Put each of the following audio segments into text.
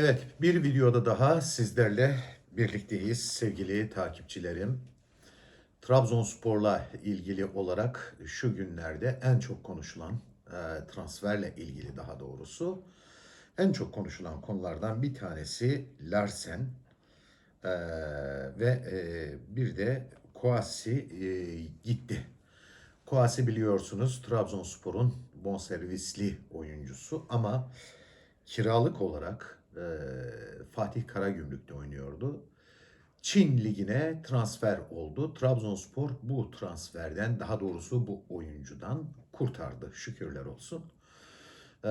Evet, bir videoda daha sizlerle birlikteyiz sevgili takipçilerim. Trabzonspor'la ilgili olarak şu günlerde en çok konuşulan e, transferle ilgili daha doğrusu en çok konuşulan konulardan bir tanesi Larsen e, ve e, bir de Kouassi e, gitti. Kouassi biliyorsunuz Trabzonspor'un bonservisli oyuncusu ama kiralık olarak e, Fatih Karagümrük'te oynuyordu. Çin ligine transfer oldu. Trabzonspor bu transferden daha doğrusu bu oyuncudan kurtardı. Şükürler olsun. E,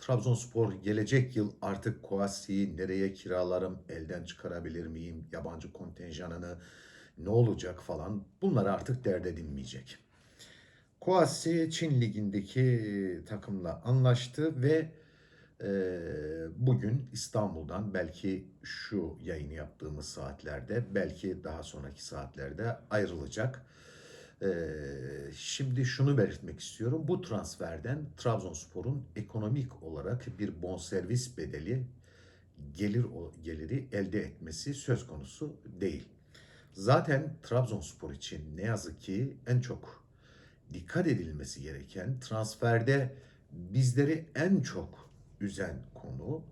Trabzonspor gelecek yıl artık Kouassi'yi nereye kiralarım, elden çıkarabilir miyim, yabancı kontenjanını ne olacak falan bunları artık dert edinmeyecek. Kouassi Çin ligindeki takımla anlaştı ve bugün İstanbul'dan belki şu yayını yaptığımız saatlerde belki daha sonraki saatlerde ayrılacak. Şimdi şunu belirtmek istiyorum. Bu transferden Trabzonspor'un ekonomik olarak bir bonservis bedeli gelir geliri elde etmesi söz konusu değil. Zaten Trabzonspor için ne yazık ki en çok dikkat edilmesi gereken transferde bizleri en çok üzen konu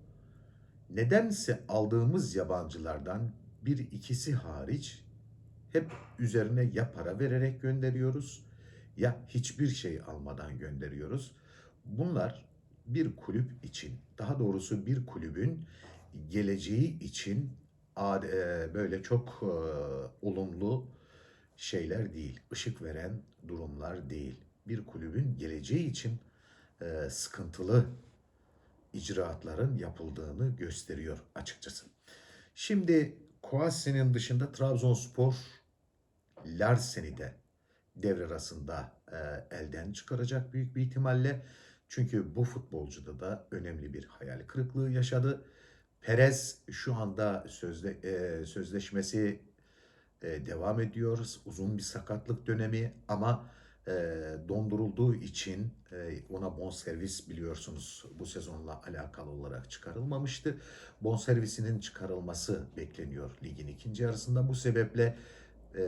nedense aldığımız yabancılardan bir ikisi hariç hep üzerine ya para vererek gönderiyoruz ya hiçbir şey almadan gönderiyoruz. Bunlar bir kulüp için, daha doğrusu bir kulübün geleceği için e, böyle çok e, olumlu şeyler değil, ışık veren durumlar değil. Bir kulübün geleceği için e, sıkıntılı icraatların yapıldığını gösteriyor açıkçası. Şimdi Kouassi'nin dışında Trabzonspor Larsen'i de devre arasında e, elden çıkaracak büyük bir ihtimalle. Çünkü bu futbolcuda da önemli bir hayal kırıklığı yaşadı. Perez şu anda sözde, e, sözleşmesi e, devam ediyor. Uzun bir sakatlık dönemi ama e, dondurulduğu için e, ona bonservis biliyorsunuz bu sezonla alakalı olarak çıkarılmamıştı. Bonservisinin çıkarılması bekleniyor ligin ikinci yarısında. Bu sebeple e,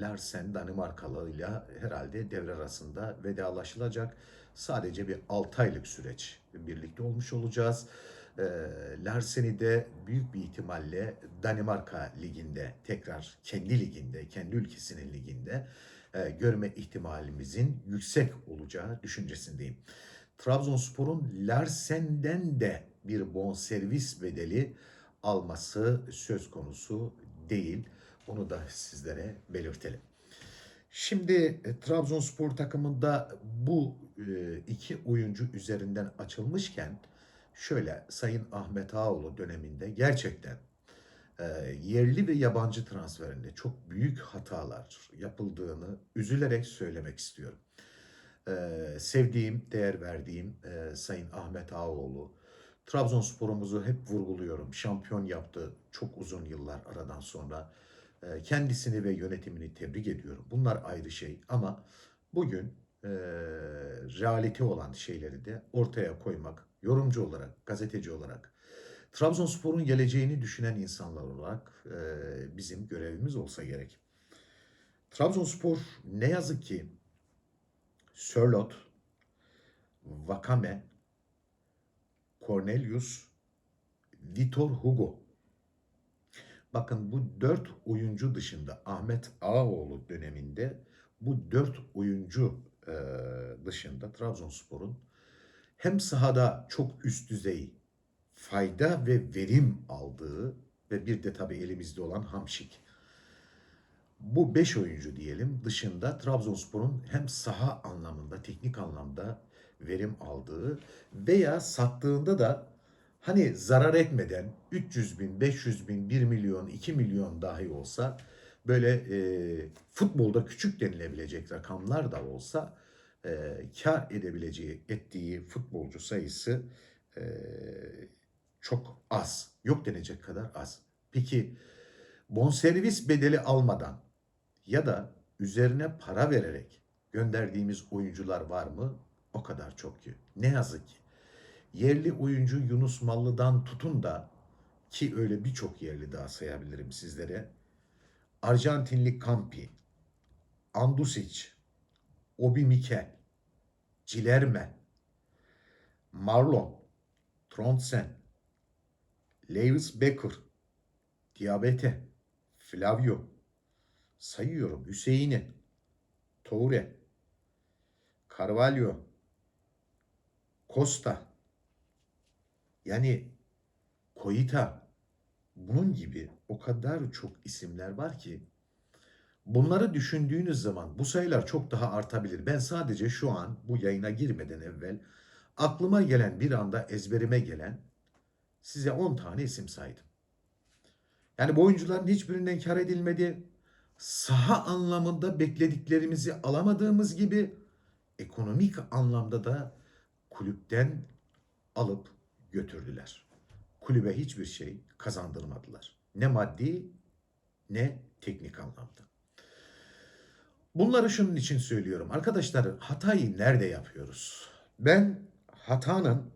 Larsen Danimarkalıyla herhalde devre arasında vedalaşılacak. Sadece bir 6 aylık süreç birlikte olmuş olacağız. E, Larsen'i de büyük bir ihtimalle Danimarka liginde tekrar kendi liginde, kendi ülkesinin liginde görme ihtimalimizin yüksek olacağı düşüncesindeyim. Trabzonspor'un Larsen'den de bir bonservis bedeli alması söz konusu değil. Bunu da sizlere belirtelim. Şimdi e, Trabzonspor takımında bu e, iki oyuncu üzerinden açılmışken şöyle Sayın Ahmet Ağoğlu döneminde gerçekten e, yerli ve yabancı transferinde çok büyük hatalar yapıldığını üzülerek söylemek istiyorum. E, sevdiğim, değer verdiğim e, Sayın Ahmet Ağoğlu, Trabzonspor'umuzu hep vurguluyorum. Şampiyon yaptı çok uzun yıllar aradan sonra. E, kendisini ve yönetimini tebrik ediyorum. Bunlar ayrı şey ama bugün e, realite olan şeyleri de ortaya koymak, yorumcu olarak, gazeteci olarak, Trabzonspor'un geleceğini düşünen insanlar olarak e, bizim görevimiz olsa gerek. Trabzonspor ne yazık ki Sörlot, Vakame, Cornelius, Vitor Hugo. Bakın bu dört oyuncu dışında Ahmet Ağaoğlu döneminde bu dört oyuncu e, dışında Trabzonspor'un hem sahada çok üst düzey fayda ve verim aldığı ve bir de tabii elimizde olan Hamşik. Bu 5 oyuncu diyelim dışında Trabzonspor'un hem saha anlamında, teknik anlamda verim aldığı veya sattığında da hani zarar etmeden 300 bin, 500 bin, 1 milyon, 2 milyon dahi olsa böyle e, futbolda küçük denilebilecek rakamlar da olsa e, kar edebileceği, ettiği futbolcu sayısı e, çok az. Yok denecek kadar az. Peki bonservis bedeli almadan ya da üzerine para vererek gönderdiğimiz oyuncular var mı? O kadar çok ki. Ne yazık ki. yerli oyuncu Yunus Mallı'dan tutun da ki öyle birçok yerli daha sayabilirim sizlere. Arjantinli Campi, Andusic, Obi Mikel, Cilerme, Marlon, Trondsen, Lewis Becker, Diabete, Flavio, sayıyorum Hüseyin'i, Toure, Carvalho, Costa, yani Koita, bunun gibi o kadar çok isimler var ki bunları düşündüğünüz zaman bu sayılar çok daha artabilir. Ben sadece şu an bu yayına girmeden evvel aklıma gelen bir anda ezberime gelen size 10 tane isim saydım. Yani bu oyuncuların hiçbirinden kar edilmedi. Saha anlamında beklediklerimizi alamadığımız gibi ekonomik anlamda da kulüpten alıp götürdüler. Kulübe hiçbir şey kazandırmadılar. Ne maddi ne teknik anlamda. Bunları şunun için söylüyorum. Arkadaşlar hatayı nerede yapıyoruz? Ben hatanın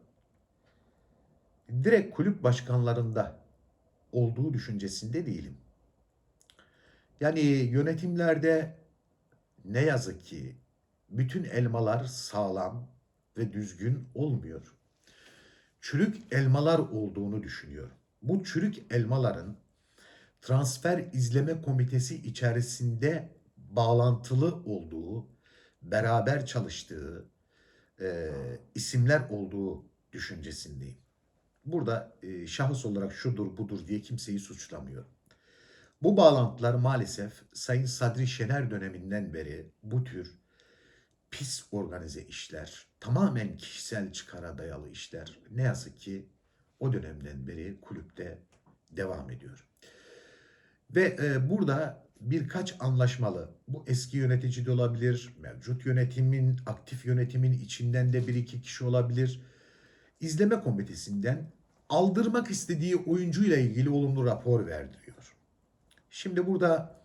direkt kulüp başkanlarında olduğu düşüncesinde değilim. Yani yönetimlerde ne yazık ki bütün elmalar sağlam ve düzgün olmuyor. Çürük elmalar olduğunu düşünüyorum. Bu çürük elmaların transfer izleme komitesi içerisinde bağlantılı olduğu, beraber çalıştığı e, isimler olduğu düşüncesindeyim. Burada e, şahıs olarak şudur budur diye kimseyi suçlamıyorum. Bu bağlantılar maalesef Sayın Sadri Şener döneminden beri bu tür pis organize işler, tamamen kişisel çıkara dayalı işler ne yazık ki o dönemden beri kulüpte devam ediyor. Ve e, burada birkaç anlaşmalı, bu eski yönetici de olabilir, mevcut yönetimin, aktif yönetimin içinden de bir iki kişi olabilir. İzleme komitesinden aldırmak istediği oyuncuyla ilgili olumlu rapor verdiriyor. Şimdi burada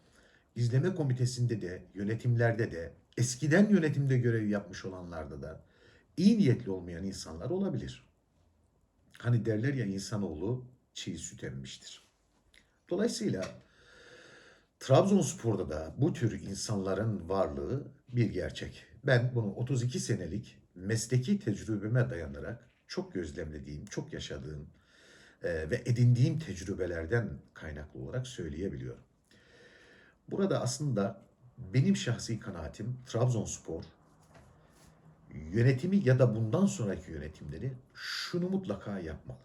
izleme komitesinde de, yönetimlerde de, eskiden yönetimde görev yapmış olanlarda da iyi niyetli olmayan insanlar olabilir. Hani derler ya insanoğlu çiğ süt emmiştir. Dolayısıyla Trabzonspor'da da bu tür insanların varlığı bir gerçek. Ben bunu 32 senelik mesleki tecrübeme dayanarak çok gözlemlediğim, çok yaşadığım e, ve edindiğim tecrübelerden kaynaklı olarak söyleyebiliyorum. Burada aslında benim şahsi kanaatim Trabzonspor yönetimi ya da bundan sonraki yönetimleri şunu mutlaka yapmalı.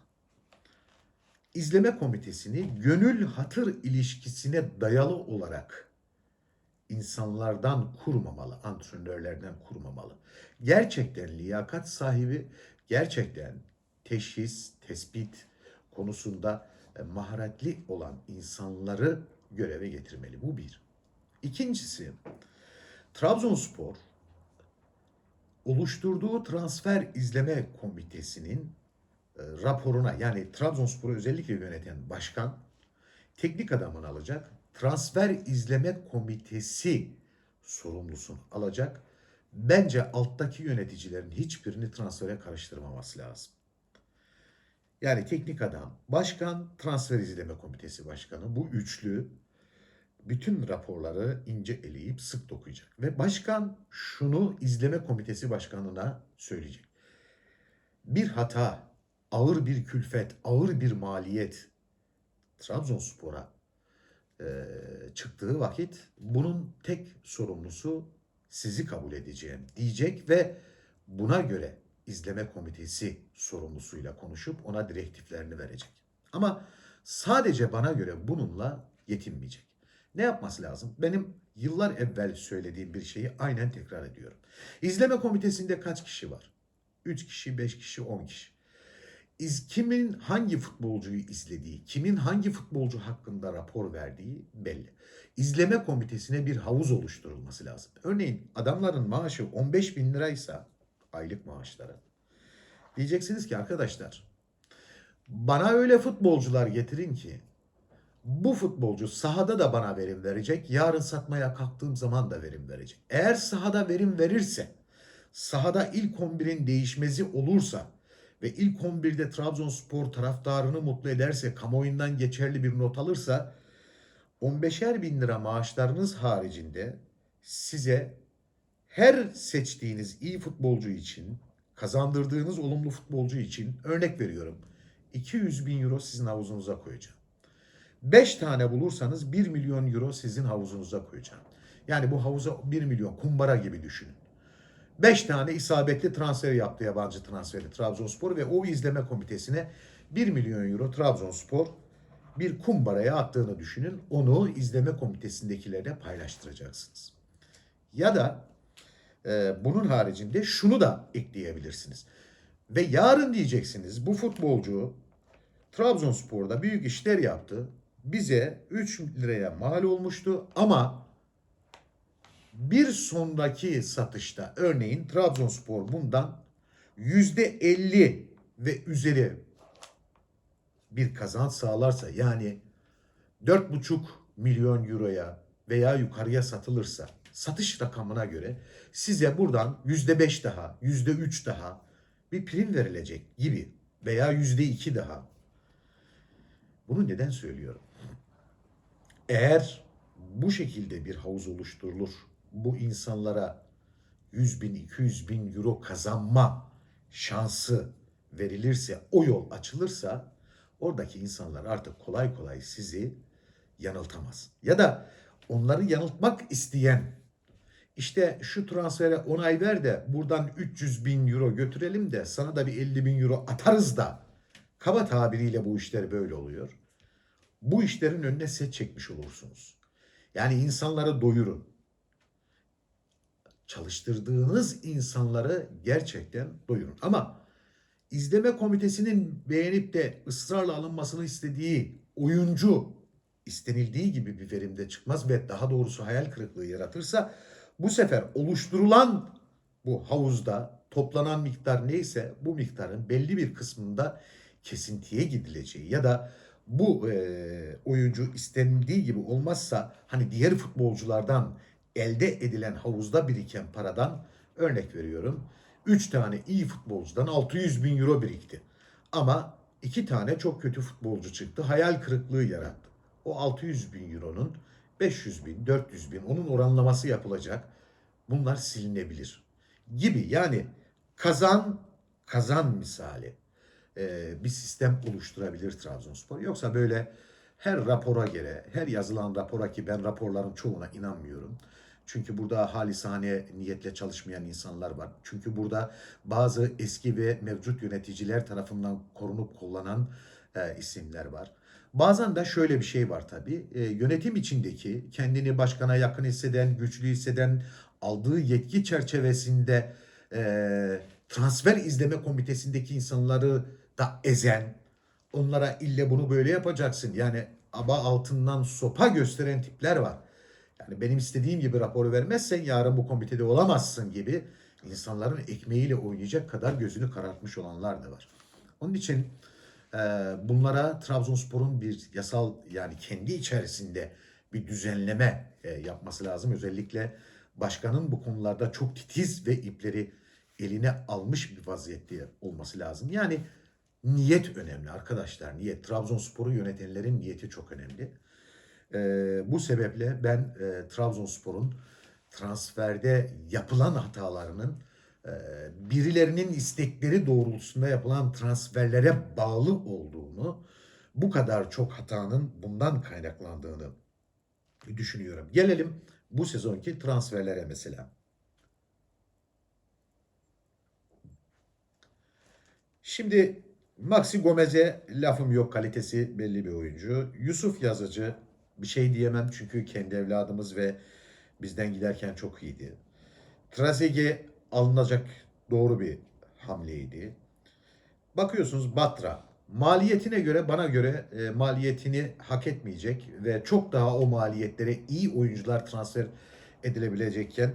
İzleme komitesini gönül hatır ilişkisine dayalı olarak insanlardan kurmamalı, antrenörlerden kurmamalı. Gerçekten liyakat sahibi, gerçekten teşhis, tespit konusunda e, maharetli olan insanları göreve getirmeli. Bu bir. İkincisi, Trabzonspor oluşturduğu transfer izleme komitesinin e, raporuna yani Trabzonspor'u özellikle yöneten başkan teknik adamını alacak. Transfer izleme komitesi sorumlusunu alacak. Bence alttaki yöneticilerin hiçbirini transfere karıştırmaması lazım. Yani teknik adam, başkan, transfer izleme komitesi başkanı bu üçlü bütün raporları ince eleyip sık dokuyacak. Ve başkan şunu izleme komitesi başkanına söyleyecek. Bir hata, ağır bir külfet, ağır bir maliyet Trabzonspor'a e, çıktığı vakit bunun tek sorumlusu sizi kabul edeceğim diyecek ve buna göre izleme komitesi sorumlusuyla konuşup ona direktiflerini verecek. Ama sadece bana göre bununla yetinmeyecek. Ne yapması lazım? Benim yıllar evvel söylediğim bir şeyi aynen tekrar ediyorum. İzleme komitesinde kaç kişi var? 3 kişi, 5 kişi, 10 kişi. İz, kimin hangi futbolcuyu izlediği, kimin hangi futbolcu hakkında rapor verdiği belli. İzleme komitesine bir havuz oluşturulması lazım. Örneğin adamların maaşı 15 bin liraysa aylık maaşları. Diyeceksiniz ki arkadaşlar bana öyle futbolcular getirin ki bu futbolcu sahada da bana verim verecek. Yarın satmaya kalktığım zaman da verim verecek. Eğer sahada verim verirse, sahada ilk 11'in değişmezi olursa ve ilk 11'de Trabzonspor taraftarını mutlu ederse, kamuoyundan geçerli bir not alırsa 15'er bin lira maaşlarınız haricinde size her seçtiğiniz iyi futbolcu için, kazandırdığınız olumlu futbolcu için örnek veriyorum. 200 bin euro sizin havuzunuza koyacağım. 5 tane bulursanız 1 milyon euro sizin havuzunuza koyacağım. Yani bu havuza 1 milyon kumbara gibi düşünün. 5 tane isabetli transfer yaptı yabancı transferi Trabzonspor ve o izleme komitesine 1 milyon euro Trabzonspor bir kumbaraya attığını düşünün. Onu izleme komitesindekilerle paylaştıracaksınız. Ya da e, bunun haricinde şunu da ekleyebilirsiniz. Ve yarın diyeceksiniz bu futbolcu Trabzonspor'da büyük işler yaptı. Bize 3 liraya mal olmuştu ama bir sonraki satışta örneğin Trabzonspor bundan %50 ve üzeri bir kazanç sağlarsa yani 4,5 milyon euroya veya yukarıya satılırsa satış rakamına göre size buradan %5 daha, %3 daha bir prim verilecek gibi veya %2 daha. Bunu neden söylüyorum? Eğer bu şekilde bir havuz oluşturulur, bu insanlara 100 bin, 200 bin euro kazanma şansı verilirse, o yol açılırsa oradaki insanlar artık kolay kolay sizi yanıltamaz. Ya da onları yanıltmak isteyen işte şu transfere onay ver de buradan 300 bin euro götürelim de sana da bir 50 bin euro atarız da kaba tabiriyle bu işler böyle oluyor. Bu işlerin önüne set çekmiş olursunuz. Yani insanları doyurun. Çalıştırdığınız insanları gerçekten doyurun. Ama izleme komitesinin beğenip de ısrarla alınmasını istediği oyuncu istenildiği gibi bir verimde çıkmaz ve daha doğrusu hayal kırıklığı yaratırsa bu sefer oluşturulan bu havuzda toplanan miktar neyse bu miktarın belli bir kısmında kesintiye gidileceği ya da bu e, oyuncu istenildiği gibi olmazsa hani diğer futbolculardan elde edilen havuzda biriken paradan örnek veriyorum. 3 tane iyi futbolcudan 600 bin euro birikti. Ama 2 tane çok kötü futbolcu çıktı. Hayal kırıklığı yarattı. O 600 bin euronun 500 bin, 400 bin onun oranlaması yapılacak. Bunlar silinebilir. Gibi yani kazan kazan misali e, bir sistem oluşturabilir Trabzonspor. Yoksa böyle her rapora göre, her yazılan rapora ki ben raporların çoğuna inanmıyorum. Çünkü burada halisane niyetle çalışmayan insanlar var. Çünkü burada bazı eski ve mevcut yöneticiler tarafından korunup kullanan e, isimler var. Bazen de şöyle bir şey var tabii. E, yönetim içindeki kendini başkana yakın hisseden, güçlü hisseden, aldığı yetki çerçevesinde e, transfer izleme komitesindeki insanları da ezen, onlara ille bunu böyle yapacaksın. Yani aba altından sopa gösteren tipler var. Yani benim istediğim gibi raporu vermezsen yarın bu komitede olamazsın gibi insanların ekmeğiyle oynayacak kadar gözünü karartmış olanlar da var. Onun için e, bunlara Trabzonspor'un bir yasal yani kendi içerisinde bir düzenleme e, yapması lazım. Özellikle başkanın bu konularda çok titiz ve ipleri eline almış bir vaziyette olması lazım. Yani niyet önemli arkadaşlar. Niyet. Trabzonspor'u yönetenlerin niyeti çok önemli. Ee, bu sebeple ben e, Trabzonspor'un transferde yapılan hatalarının e, birilerinin istekleri doğrultusunda yapılan transferlere bağlı olduğunu, bu kadar çok hatanın bundan kaynaklandığını düşünüyorum. Gelelim bu sezonki transferlere mesela. Şimdi Maxi Gomez'e lafım yok kalitesi belli bir oyuncu. Yusuf Yazıcı bir şey diyemem çünkü kendi evladımız ve bizden giderken çok iyiydi. Trezeguet alınacak doğru bir hamleydi. Bakıyorsunuz Batra maliyetine göre bana göre e, maliyetini hak etmeyecek ve çok daha o maliyetlere iyi oyuncular transfer edilebilecekken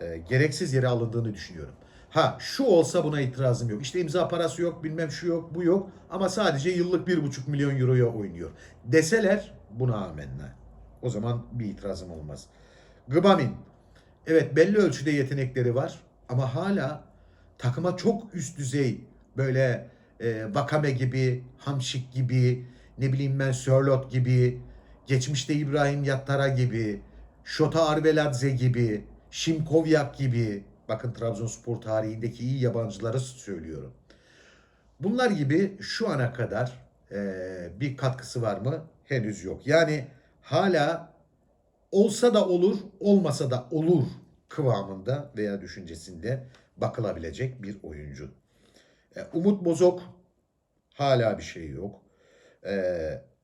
e, gereksiz yere alındığını düşünüyorum. Ha şu olsa buna itirazım yok. İşte imza parası yok, bilmem şu yok, bu yok. Ama sadece yıllık bir buçuk milyon euroya oynuyor. Deseler buna amenna. O zaman bir itirazım olmaz. Gıbamin. Evet belli ölçüde yetenekleri var. Ama hala takıma çok üst düzey Böyle e, Vakame gibi, Hamşik gibi, ne bileyim ben Sörlot gibi, geçmişte İbrahim Yattara gibi, Şota Arveladze gibi, Şimkovyak gibi, bakın Trabzonspor tarihindeki iyi yabancıları söylüyorum. Bunlar gibi şu ana kadar e, bir katkısı var mı? Henüz yok. Yani hala olsa da olur, olmasa da olur kıvamında veya düşüncesinde bakılabilecek bir oyuncu. E, Umut Bozok hala bir şey yok. E,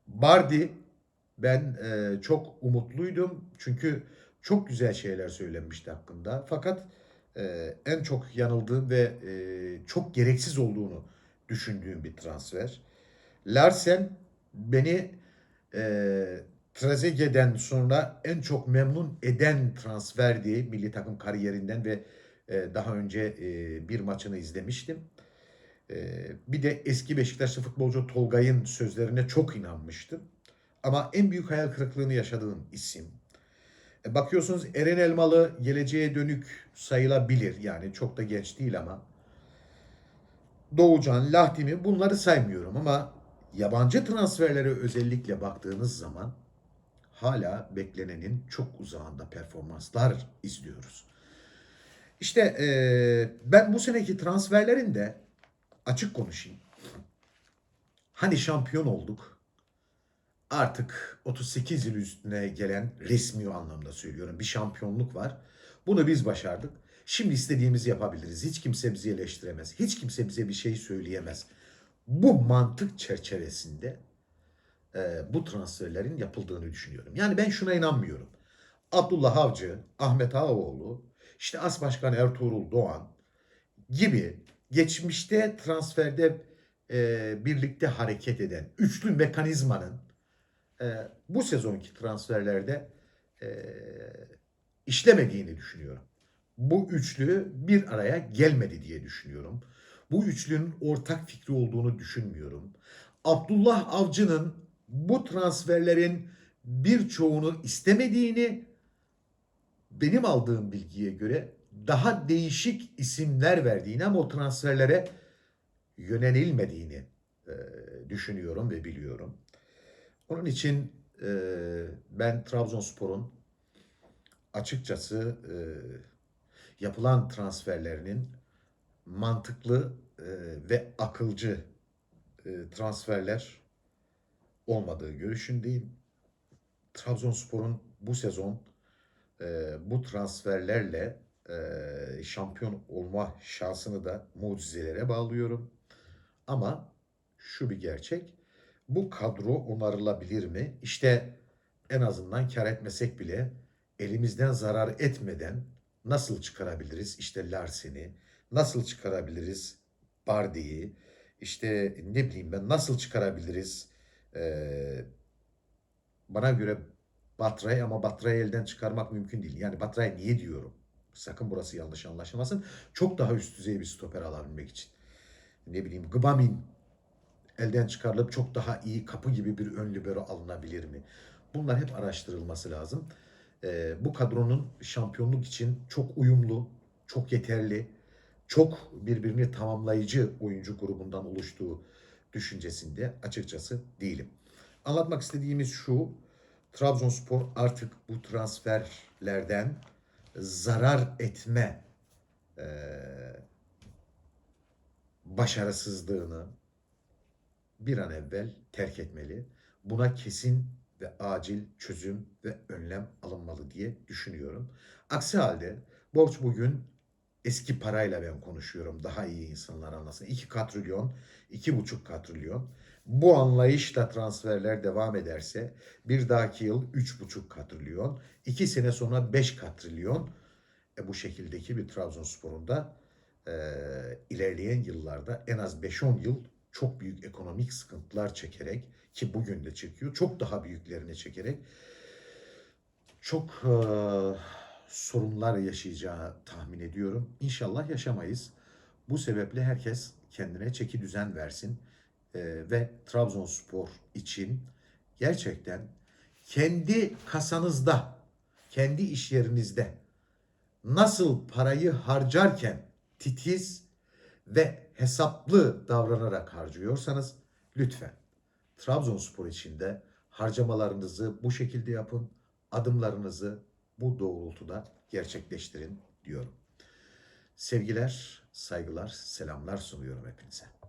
Bardi ben e, çok umutluydum çünkü çok güzel şeyler söylenmişti hakkında. Fakat en çok yanıldığım ve çok gereksiz olduğunu düşündüğüm bir transfer. Larsen beni e, Trezeguet'den sonra en çok memnun eden transferdi milli takım kariyerinden ve e, daha önce e, bir maçını izlemiştim. E, bir de eski Beşiktaşlı futbolcu Tolgay'ın sözlerine çok inanmıştım. Ama en büyük hayal kırıklığını yaşadığım isim. E, bakıyorsunuz Eren Elmalı geleceğe dönük sayılabilir. Yani çok da genç değil ama. Doğucan, Lahdimi bunları saymıyorum ama yabancı transferlere özellikle baktığınız zaman hala beklenenin çok uzağında performanslar izliyoruz. İşte e, ben bu seneki transferlerin de açık konuşayım. Hani şampiyon olduk. Artık 38 yıl üstüne gelen resmi anlamda söylüyorum bir şampiyonluk var. Bunu biz başardık. Şimdi istediğimizi yapabiliriz. Hiç kimse bizi eleştiremez. Hiç kimse bize bir şey söyleyemez. Bu mantık çerçevesinde e, bu transferlerin yapıldığını düşünüyorum. Yani ben şuna inanmıyorum. Abdullah Avcı, Ahmet Ağaoğlu, işte As Başkan Ertuğrul Doğan gibi geçmişte transferde e, birlikte hareket eden üçlü mekanizmanın e, bu sezonki transferlerde e, işlemediğini düşünüyorum. Bu üçlü bir araya gelmedi diye düşünüyorum. Bu üçlünün ortak fikri olduğunu düşünmüyorum. Abdullah Avcı'nın bu transferlerin birçoğunu istemediğini benim aldığım bilgiye göre daha değişik isimler verdiğini ama o transferlere yönelilmediğini e, düşünüyorum ve biliyorum. Onun için e, ben Trabzonspor'un açıkçası e, yapılan transferlerinin mantıklı e, ve akılcı e, transferler olmadığı görüşündeyim. Trabzonspor'un bu sezon e, bu transferlerle şampiyon olma şansını da mucizelere bağlıyorum. Ama şu bir gerçek. Bu kadro onarılabilir mi? İşte en azından kar etmesek bile elimizden zarar etmeden nasıl çıkarabiliriz? İşte Larsen'i, nasıl çıkarabiliriz Bardi'yi, işte ne bileyim ben nasıl çıkarabiliriz ee, bana göre Batra'yı ama Batra'yı elden çıkarmak mümkün değil. Yani Batra'yı niye diyorum? Sakın burası yanlış anlaşılmasın. Çok daha üst düzey bir stoper alabilmek için. Ne bileyim Gbamin elden çıkarılıp çok daha iyi kapı gibi bir ön libero alınabilir mi? Bunlar hep araştırılması lazım. Ee, bu kadronun şampiyonluk için çok uyumlu, çok yeterli, çok birbirini tamamlayıcı oyuncu grubundan oluştuğu düşüncesinde açıkçası değilim. Anlatmak istediğimiz şu, Trabzonspor artık bu transferlerden zarar etme e, başarısızlığını bir an evvel terk etmeli. Buna kesin ve acil çözüm ve önlem alınmalı diye düşünüyorum. Aksi halde borç bugün eski parayla ben konuşuyorum. Daha iyi insanlar anlasın. 2 katrilyon, 2,5 katrilyon. Bu anlayışla transferler devam ederse bir dahaki yıl 3,5 katrilyon, 2 sene sonra 5 katrilyon. E, bu şekildeki bir Trabzonspor'un da e, ilerleyen yıllarda en az 5-10 yıl çok büyük ekonomik sıkıntılar çekerek ki bugün de çekiyor. Çok daha büyüklerini çekerek çok e, sorunlar yaşayacağı tahmin ediyorum. İnşallah yaşamayız. Bu sebeple herkes kendine çeki düzen versin e, ve Trabzonspor için gerçekten kendi kasanızda, kendi iş yerinizde nasıl parayı harcarken titiz ve hesaplı davranarak harcıyorsanız lütfen Trabzonspor için de harcamalarınızı bu şekilde yapın. Adımlarınızı bu doğrultuda gerçekleştirin diyorum. Sevgiler, saygılar, selamlar sunuyorum hepinize.